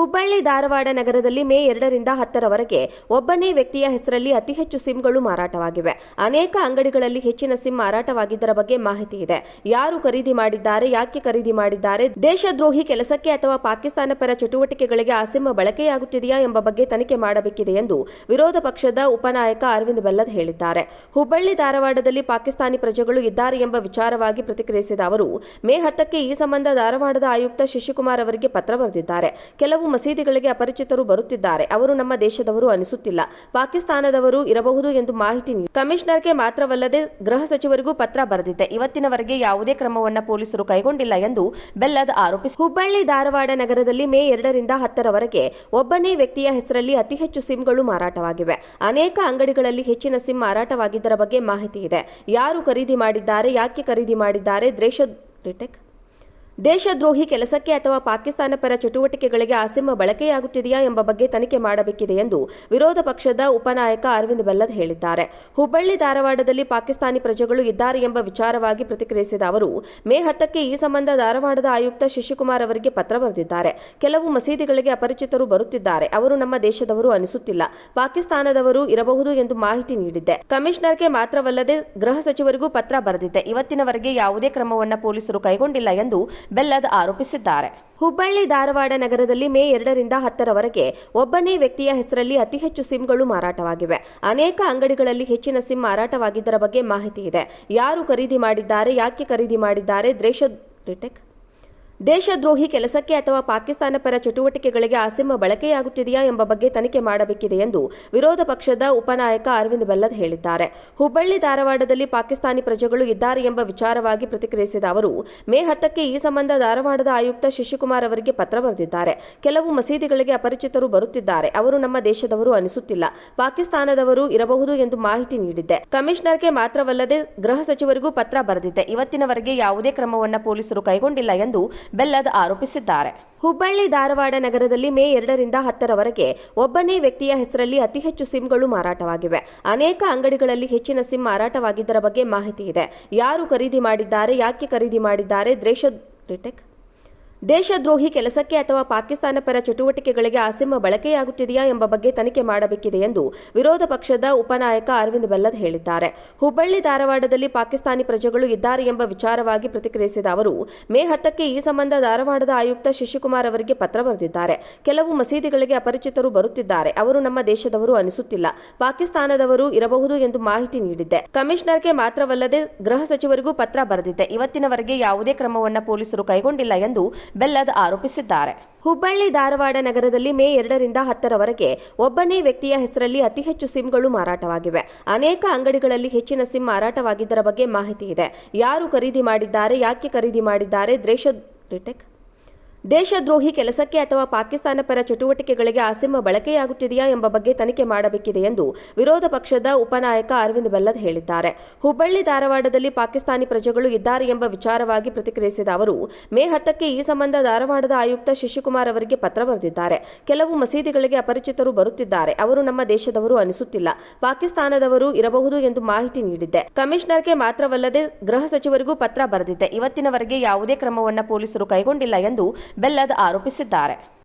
ಹುಬ್ಬಳ್ಳಿ ಧಾರವಾಡ ನಗರದಲ್ಲಿ ಮೇ ಎರಡರಿಂದ ಹತ್ತರವರೆಗೆ ಒಬ್ಬನೇ ವ್ಯಕ್ತಿಯ ಹೆಸರಲ್ಲಿ ಅತಿ ಹೆಚ್ಚು ಸಿಮ್ಗಳು ಮಾರಾಟವಾಗಿವೆ. ಅನೇಕ ಅಂಗಡಿಗಳಲ್ಲಿ ಹೆಚ್ಚಿನ ಸಿಮ್ ಮಾರಾಟವಾಗಿದ್ದರ ಬಗ್ಗೆ ಮಾಹಿತಿ ಇದೆ. ಯಾರು ಖರೀದಿ ಮಾಡಿದ್ದಾರೆ, ಯಾಕೆ ಖರೀದಿ ಮಾಡಿದ್ದಾರೆ, ದೇಶದ್ರೋಹಿ ಕೆಲಸಕ್ಕೆ ಅಥವಾ ಪಾಕಿಸ್ತಾನ ಪರ ಚಟುವಟಿಕೆಗಳಿಗೆ ಆ ಸಿಮ್ ಬಳಕೆಯಾಗುತ್ತಿದೆಯಾ ಎಂಬ ಬಗ್ಗೆ ತನಿಖೆ ಮಾಡಬೇಕಿದೆ ಎಂದು ವಿರೋಧ ಪಕ್ಷದ ಉಪನಾಯಕ ಅರವಿಂದ್ ಬೆಲ್ಲದ್ ಹೇಳಿದ್ದಾರೆ. ಹುಬ್ಬಳ್ಳಿ ಧಾರವಾಡದಲ್ಲಿ ಪಾಕಿಸ್ತಾನಿ ಪ್ರಜೆಗಳು ಇದ್ದಾರೆ ಎಂಬ ವಿಚಾರವಾಗಿ ಪ್ರತಿಕ್ರಿಯಿಸಿದ ಅವರು, ಮೇ ಹತ್ತಕ್ಕೆ ಈ ಸಂಬಂಧ ಧಾರವಾಡದ ಆಯುಕ್ತ ಶಶಿಕುಮಾರ್ ಅವರಿಗೆ ಪತ್ರ ಬರೆದಿದ್ದಾರೆ. ಕೆಲವು ಮಸೀದಿಗಳಿಗೆ ಅಪರಿಚಿತರು ಬರುತ್ತಿದ್ದಾರೆ. ಅವರು ನಮ್ಮ ದೇಶದವರು ಅನಿಸುತ್ತಿಲ್ಲ. ಪಾಕಿಸ್ತಾನದವರು ಇರಬಹುದು ಎಂದು ಮಾಹಿತಿ ನೀಡಿ. ಕಮಿಷನರ್ಗೆ ಮಾತ್ರವಲ್ಲದೆ ಗೃಹ ಸಚಿವರಿಗೂ ಪತ್ರ ಬರೆದಿದ್ದೆ. ಇವತ್ತಿನವರೆಗೆ ಯಾವುದೇ ಕ್ರಮವನ್ನು ಪೊಲೀಸರು ಕೈಗೊಂಡಿಲ್ಲ ಎಂದು ಬೆಲ್ಲದ್ ಆರೋಪಿಸಿ ಹುಬ್ಬಳ್ಳಿ ಧಾರವಾಡ ನಗರದಲ್ಲಿ ಮೇ ಎರಡರಿಂದ ಹತ್ತರವರೆಗೆ ಒಬ್ಬನೇ ವ್ಯಕ್ತಿಯ ಹೆಸರಲ್ಲಿ ಅತಿ ಹೆಚ್ಚು ಸಿಮ್ಗಳು ಮಾರಾಟವಾಗಿವೆ. ಅನೇಕ ಅಂಗಡಿಗಳಲ್ಲಿ ಹೆಚ್ಚಿನ ಸಿಮ್ ಮಾರಾಟವಾಗಿದ್ದರ ಬಗ್ಗೆ ಮಾಹಿತಿ ಇದೆ. ಯಾರು ಖರೀದಿ ಮಾಡಿದ್ದಾರೆ, ಯಾಕೆ ಖರೀದಿ ಮಾಡಿದ್ದಾರೆ, ದ್ವೇಷ, ರಿಟೆಕ್ ದೇಶದ್ರೋಹಿ ಕೆಲಸಕ್ಕೆ ಅಥವಾ ಪಾಕಿಸ್ತಾನ ಪರ ಚಟುವಟಿಕೆಗಳಿಗೆ ಆ ಬಳಕೆಯಾಗುತ್ತಿದೆಯಾ ಎಂಬ ಬಗ್ಗೆ ತನಿಖೆ ಮಾಡಬೇಕಿದೆ ಎಂದು ವಿರೋಧ ಪಕ್ಷದ ಉಪನಾಯಕ ಅರವಿಂದ್ ಬೆಲ್ಲದ್ ಹೇಳಿದ್ದಾರೆ. ಹುಬ್ಬಳ್ಳಿ ಧಾರವಾಡದಲ್ಲಿ ಪಾಕಿಸ್ತಾನಿ ಪ್ರಜೆಗಳು ಇದ್ದಾರೆ ಎಂಬ ವಿಚಾರವಾಗಿ ಪ್ರತಿಕ್ರಿಯಿಸಿದ ಅವರು, ಮೇ ಹತ್ತಕ್ಕೆ ಈ ಸಂಬಂಧ ಧಾರವಾಡದ ಆಯುಕ್ತ ಶಶಿಕುಮಾರ್ ಅವರಿಗೆ ಪತ್ರ ಬರೆದಿದ್ದಾರೆ. ಕೆಲವು ಮಸೀದಿಗಳಿಗೆ ಅಪರಿಚಿತರು ಬರುತ್ತಿದ್ದಾರೆ. ಅವರು ನಮ್ಮ ದೇಶದವರು ಅನಿಸುತ್ತಿಲ್ಲ. ಪಾಕಿಸ್ತಾನದವರು ಇರಬಹುದು ಎಂದು ಮಾಹಿತಿ ನೀಡಿದ್ದೆ. ಕಮಿಷನರ್ಗೆ ಮಾತ್ರವಲ್ಲದೆ ಗೃಹ ಸಚಿವರಿಗೂ ಪತ್ರ ಬರೆದಿದ್ದೆ. ಇವತ್ತಿನವರೆಗೆ ಯಾವುದೇ ಕ್ರಮವನ್ನು ಪೊಲೀಸರು ಕೈಗೊಂಡಿಲ್ಲ ಎಂದು ಬೆಲ್ಲದ್ ಆರೋಪಿಸಿದ್ದಾರೆ. ಹುಬ್ಬಳ್ಳಿ ಧಾರವಾಡ ನಗರದಲ್ಲಿ ಮೇ ಎರಡರಿಂದ ಹತ್ತರವರೆಗೆ ಒಬ್ಬನೇ ವ್ಯಕ್ತಿಯ ಹೆಸರಲ್ಲಿ ಅತಿ ಹೆಚ್ಚು ಸಿಮ್ಗಳು ಮಾರಾಟವಾಗಿವೆ. ಅನೇಕ ಅಂಗಡಿಗಳಲ್ಲಿ ಹೆಚ್ಚಿನ ಸಿಮ್ ಮಾರಾಟವಾಗಿದ್ದರ ಬಗ್ಗೆ ಮಾಹಿತಿ ಇದೆ. ಯಾರು ಖರೀದಿ ಮಾಡಿದ್ದಾರೆ, ಯಾಕೆ ಖರೀದಿ ಮಾಡಿದ್ದಾರೆ, ದ್ವೇಷ, ರಿಟೆಕ್. ದೇಶದ್ರೋಹಿ ಕೆಲಸಕ್ಕೆ ಅಥವಾ ಪಾಕಿಸ್ತಾನ ಪರ ಚಟುವಟಿಕೆಗಳಿಗೆ ಆ ಸಿಮ್ ಬಳಕೆಯಾಗುತ್ತಿದೆಯಾ ಎಂಬ ಬಗ್ಗೆ ತನಿಖೆ ಮಾಡಬೇಕಿದೆ ಎಂದು ವಿರೋಧ ಪಕ್ಷದ ಉಪನಾಯಕ ಅರವಿಂದ್ ಬೆಲ್ಲದ್ ಹೇಳಿದ್ದಾರೆ. ಹುಬ್ಬಳ್ಳಿ ಧಾರವಾಡದಲ್ಲಿ ಪಾಕಿಸ್ತಾನಿ ಪ್ರಜೆಗಳು ಇದ್ದಾರೆ ಎಂಬ ವಿಚಾರವಾಗಿ ಪ್ರತಿಕ್ರಿಯಿಸಿದ ಅವರು, ಮೇ ಹತ್ತಕ್ಕೆ ಈ ಸಂಬಂಧ ಧಾರವಾಡದ ಆಯುಕ್ತ ಶಶಿಕುಮಾರ್ ಅವರಿಗೆ ಪತ್ರ ಬರೆದಿದ್ದಾರೆ. ಕೆಲವು ಮಸೀದಿಗಳಿಗೆ ಅಪರಿಚಿತರು ಬರುತ್ತಿದ್ದಾರೆ. ಅವರು ನಮ್ಮ ದೇಶದವರು ಅನಿಸುತ್ತಿಲ್ಲ. ಪಾಕಿಸ್ತಾನದವರು ಇರಬಹುದು ಎಂದು ಮಾಹಿತಿ ನೀಡಿದ್ದೆ. ಕಮಿಷನರ್ಗೆ ಮಾತ್ರವಲ್ಲದೆ ಗೃಹ ಸಚಿವರಿಗೂ ಪತ್ರ ಬರೆದಿದ್ದೆ. ಇವತ್ತಿನವರೆಗೆ ಯಾವುದೇ ಕ್ರಮವನ್ನು ಪೊಲೀಸರು ಕೈಗೊಂಡಿಲ್ಲ ಎಂದು ಬೆಲ್ಲದ್ ಆರೋಪಿಸಿದ್ದಾರೆ. ಹುಬ್ಬಳ್ಳಿ ಧಾರವಾಡ ನಗರದಲ್ಲಿ ಮೇ ಎರಡರಿಂದ ಹತ್ತರವರೆಗೆ ಒಬ್ಬನೇ ವ್ಯಕ್ತಿಯ ಹೆಸರಲ್ಲಿ ಅತಿ ಹೆಚ್ಚು ಸಿಮ್ಗಳು ಮಾರಾಟವಾಗಿವೆ. ಅನೇಕ ಅಂಗಡಿಗಳಲ್ಲಿ ಹೆಚ್ಚಿನ ಸಿಮ್ ಮಾರಾಟವಾಗಿದ್ದರ ಬಗ್ಗೆ ಮಾಹಿತಿ ಇದೆ. ಯಾರು ಖರೀದಿ ಮಾಡಿದ್ದಾರೆ, ಯಾಕೆ ಖರೀದಿ ಮಾಡಿದ್ದಾರೆ, ದ್ವೇಷ ದೇಶದ್ರೋಹಿ ಕೆಲಸಕ್ಕೆ ಅಥವಾ ಪಾಕಿಸ್ತಾನ ಪರ ಚಟುವಟಿಕೆಗಳಿಗೆ ಆ ಸಿಮ್ ಬಳಕೆಯಾಗುತ್ತಿದೆಯಾ ಎಂಬ ಬಗ್ಗೆ ತನಿಖೆ ಮಾಡಬೇಕಿದೆ ಎಂದು ವಿರೋಧ ಪಕ್ಷದ ಉಪನಾಯಕ ಅರವಿಂದ್ ಬೆಲ್ಲದ್ ಹೇಳಿದ್ದಾರೆ. ಹುಬ್ಬಳ್ಳಿ ಧಾರವಾಡದಲ್ಲಿ ಪಾಕಿಸ್ತಾನಿ ಪ್ರಜೆಗಳು ಇದ್ದಾರೆ ಎಂಬ ವಿಚಾರವಾಗಿ ಪ್ರತಿಕ್ರಿಯಿಸಿದ ಅವರು, ಮೇ ಹತ್ತಕ್ಕೆ ಈ ಸಂಬಂಧ ಧಾರವಾಡದ ಆಯುಕ್ತ ಶಶಿಕುಮಾರ್ ಅವರಿಗೆ ಪತ್ರ ಬರೆದಿದ್ದಾರೆ. ಕೆಲವು ಮಸೀದಿಗಳಿಗೆ ಅಪರಿಚಿತರು ಬರುತ್ತಿದ್ದಾರೆ. ಅವರು ನಮ್ಮ ದೇಶದವರು ಅನಿಸುತ್ತಿಲ್ಲ. ಪಾಕಿಸ್ತಾನದವರು ಇರಬಹುದು ಎಂದು ಮಾಹಿತಿ ನೀಡಿದ್ದೆ. ಕಮಿಷನರ್ಗೆ ಮಾತ್ರವಲ್ಲದೆ ಗೃಹ ಸಚಿವರಿಗೂ ಪತ್ರ ಬರೆದಿದ್ದೆ. ಇವತ್ತಿನವರೆಗೆ ಯಾವುದೇ ಕ್ರಮವನ್ನು ಪೊಲೀಸರು ಕೈಗೊಂಡಿಲ್ಲ ಎಂದು ಬೆಲ್ಲದ್ ಆರೋಪಿಸಿದ್ದಾರೆ. ಹುಬ್ಬಳ್ಳಿ ಧಾರವಾಡ ನಗರದಲ್ಲಿ ಮೇ ಎರಡರಿಂದ ಹತ್ತರವರೆಗೆ ಒಬ್ಬನೇ ವ್ಯಕ್ತಿಯ ಹೆಸರಲ್ಲಿ ಅತಿ ಹೆಚ್ಚು ಸಿಮ್ಗಳು ಮಾರಾಟವಾಗಿವೆ. ಅನೇಕ ಅಂಗಡಿಗಳಲ್ಲಿ ಹೆಚ್ಚಿನ ಸಿಮ್ ಮಾರಾಟವಾಗಿದ್ದರ ಬಗ್ಗೆ ಮಾಹಿತಿ ಇದೆ. ಯಾರು ಖರೀದಿ ಮಾಡಿದ್ದಾರೆ, ಯಾಕೆ ಖರೀದಿ ಮಾಡಿದ್ದಾರೆ, ದ್ವೇಷ ದೇಶದ್ರೋಹಿ ಕೆಲಸಕ್ಕೆ ಅಥವಾ ಪಾಕಿಸ್ತಾನ ಪರ ಚಟುವಟಿಕೆಗಳಿಗೆ ಆ ಬಳಕೆಯಾಗುತ್ತಿದೆಯಾ ಎಂಬ ಬಗ್ಗೆ ತನಿಖೆ ಮಾಡಬೇಕಿದೆ ಎಂದು ವಿರೋಧ ಪಕ್ಷದ ಉಪನಾಯಕ ಅರವಿಂದ್ ಬೆಲ್ಲದ್ ಹೇಳಿದ್ದಾರೆ. ಹುಬ್ಬಳ್ಳಿ ಧಾರವಾಡದಲ್ಲಿ ಪಾಕಿಸ್ತಾನಿ ಪ್ರಜೆಗಳು ಇದ್ದಾರೆ ಎಂಬ ವಿಚಾರವಾಗಿ ಪ್ರತಿಕ್ರಿಯಿಸಿದ ಅವರು, ಮೇ ಹತ್ತಕ್ಕೆ ಈ ಸಂಬಂಧ ಧಾರವಾಡದ ಆಯುಕ್ತ ಶಶಿಕುಮಾರ್ ಅವರಿಗೆ ಪತ್ರ ಬರೆದಿದ್ದಾರೆ. ಕೆಲವು ಮಸೀದಿಗಳಿಗೆ ಅಪರಿಚಿತರು ಬರುತ್ತಿದ್ದಾರೆ. ಅವರು ನಮ್ಮ ದೇಶದವರು ಅನಿಸುತ್ತಿಲ್ಲ. ಪಾಕಿಸ್ತಾನದವರು ಇರಬಹುದು ಎಂದು ಮಾಹಿತಿ ನೀಡಿದ್ದೆ. ಕಮಿಷನರ್ಗೆ ಮಾತ್ರವಲ್ಲದೆ ಗೃಹ ಸಚಿವರಿಗೂ ಪತ್ರ ಬರೆದಿದ್ದೆ. ಇವತ್ತಿನವರೆಗೆ ಯಾವುದೇ ಕ್ರಮವನ್ನು ಪೊಲೀಸರು ಕೈಗೊಂಡಿಲ್ಲ ಎಂದು ಬೆಲ್ಲದ್ ಆರೋಪಿಸಿದ್ದಾರೆ.